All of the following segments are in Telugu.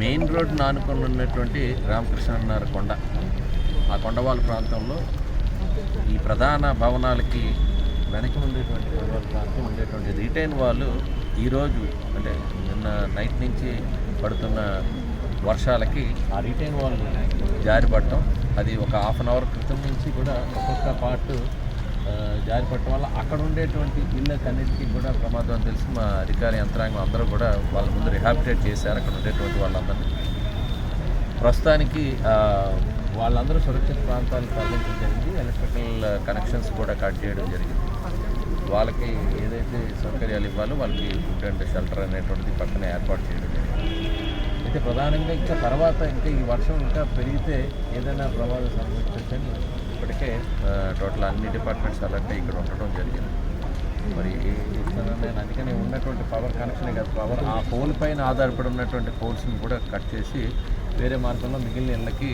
మెయిన్ రోడ్ను ఆనుకొని ఉన్నటువంటి రామకృష్ణన్నర కొండ. ఆ కొండవాళ్ళ ప్రాంతంలో ఈ ప్రధాన భవనాలకి వెనక ఉండేటువంటి కొండవాళ్ళ ప్రాంతం ఉండేటువంటి రిటైన్ వాళ్ళు ఈరోజు అంటే నిన్న నైట్ నుంచి పడుతున్న వర్షాలకి ఆ రిటైన్ వాళ్ళు జారిపడటం అది ఒక హాఫ్ అన్ అవర్ క్రితం నుంచి కూడా ఒక్కొక్క పార్ట్ జారిపడటం వల్ల అక్కడ ఉండేటువంటి ఇళ్ళకి అన్నిటికీ కూడా ప్రమాదం అని తెలిసి మా అధికార యంత్రాంగం అందరూ కూడా వాళ్ళ ముందు రిహాబిటేట్ చేశారు అక్కడ ఉండేటువంటి వాళ్ళందరినీ. ప్రస్తుతానికి వాళ్ళందరూ సురక్షిత ప్రాంతాలకు తరలించడం జరిగింది. ఎలక్ట్రికల్ కనెక్షన్స్ కూడా కట్ చేయడం జరిగింది. వాళ్ళకి ఏదైతే సౌకర్యాలు ఇవ్వాలో వాళ్ళకి ఫుడ్ అండ్ షెల్టర్ అనేటువంటిది పక్కన ఏర్పాటు చేయడం జరిగింది. అయితే ప్రధానంగా ఇంకా తర్వాత ఇంకా ఈ వర్షం ఇంకా పెరిగితే ఏదైనా ప్రమాదం సంభవించని ఇప్పటికే టోటల్ అన్ని డిపార్ట్మెంట్స్ అలాగే ఇక్కడ ఉండటం జరిగింది. మరి నేను అందుకని ఉన్నటువంటి పవర్ కనెక్షన్ కాదు పవర్ ఆ పోల్ పైన ఆధారపడి ఉన్నటువంటి పోల్స్ని కూడా కట్ చేసి వేరే మార్గంలో మిగిలిన ఇళ్ళకి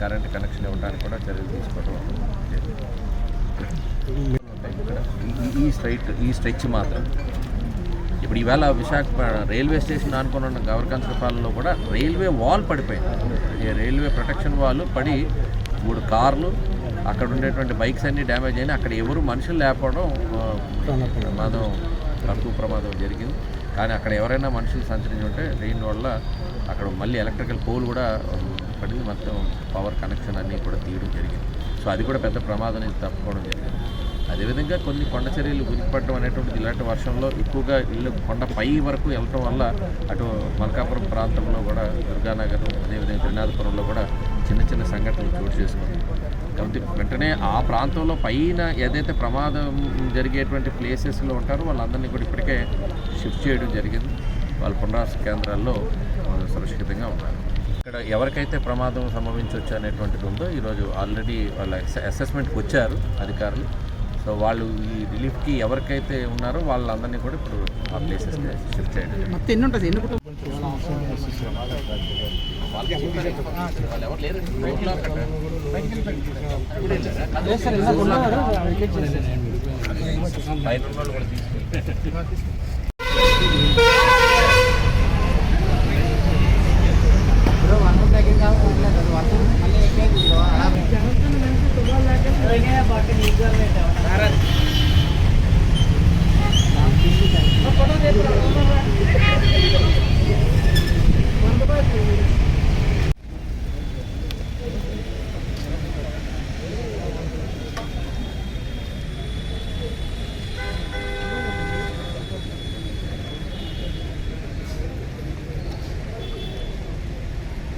కరెంట్ కనెక్షన్ ఇవ్వడానికి కూడా చర్యలు తీసుకోవడం ఈ- ఈ స్ట్రైట్ ఈ స్ట్రెచ్ మాత్రం. ఇప్పుడు ఈవేళ విశాఖ రైల్వే స్టేషన్ అనుకుని ఉన్న గవర్కంచపాలలో కూడా రైల్వే వాల్ పడిపోయింది. ఈ రైల్వే ప్రొటెక్షన్ వాల్ పడి మూడు కార్లు అక్కడ ఉండేటువంటి బైక్స్ అన్నీ డ్యామేజ్ అయినాయి. అక్కడ ఎవరు మనుషులు లేకపోవడం ప్రమాదం తక్కువ ప్రమాదం జరిగింది. కానీ అక్కడ ఎవరైనా మనుషులు సంచరించి ఉంటే రెయిన్ వల్ల అక్కడ మళ్ళీ ఎలక్ట్రికల్ పోల్ కూడా పడింది. మొత్తం పవర్ కనెక్షన్ అన్నీ కూడా తీయడం జరిగింది. సో అది కూడా పెద్ద ప్రమాదం నుంచి తప్పుకోవడం జరిగింది. అదేవిధంగా కొన్ని కొండ చర్యలు గురిపడటం అనేటువంటిది ఇలాంటి వర్షంలో ఎక్కువగా ఇల్లు కొండ పై వరకు వెళ్ళటం వల్ల అటు మల్కాపురం ప్రాంతంలో కూడా దుర్గానగర్ అదేవిధంగా త్రినాథపురంలో కూడా చిన్న చిన్న సంఘటనలు చోటు చేసుకుని. కాబట్టి వెంటనే ఆ ప్రాంతంలో పైన ఏదైతే ప్రమాదం జరిగేటువంటి ప్లేసెస్లో ఉంటారో వాళ్ళందరినీ కూడా ఇప్పటికే షిఫ్ట్ చేయడం జరిగింది. వాళ్ళ పునరాస కేంద్రాల్లో వాళ్ళు సురక్షితంగా ఉన్నారు ఇక్కడ ఎవరికైతే ప్రమాదం సంభవించవచ్చు అనేటువంటిది ఉందో ఈరోజు ఆల్రెడీ వాళ్ళ అసెస్మెంట్కి వచ్చారు అధికారులు. సో వాళ్ళు ఈ రిలీఫ్కి ఎవరికైతే ఉన్నారో వాళ్ళందరినీ కూడా ఇప్పుడు ఆ ప్లేసెస్కి షిఫ్ట్ చేయడం ఎన్ని ఉంటుంది ఎన్ని కుటుంబం వాళ్ళు ఎవరు లేరు రోడ్లో అక్కడ బయట ఉన్న వాళ్ళు కూడా తీసుకెళ్ళి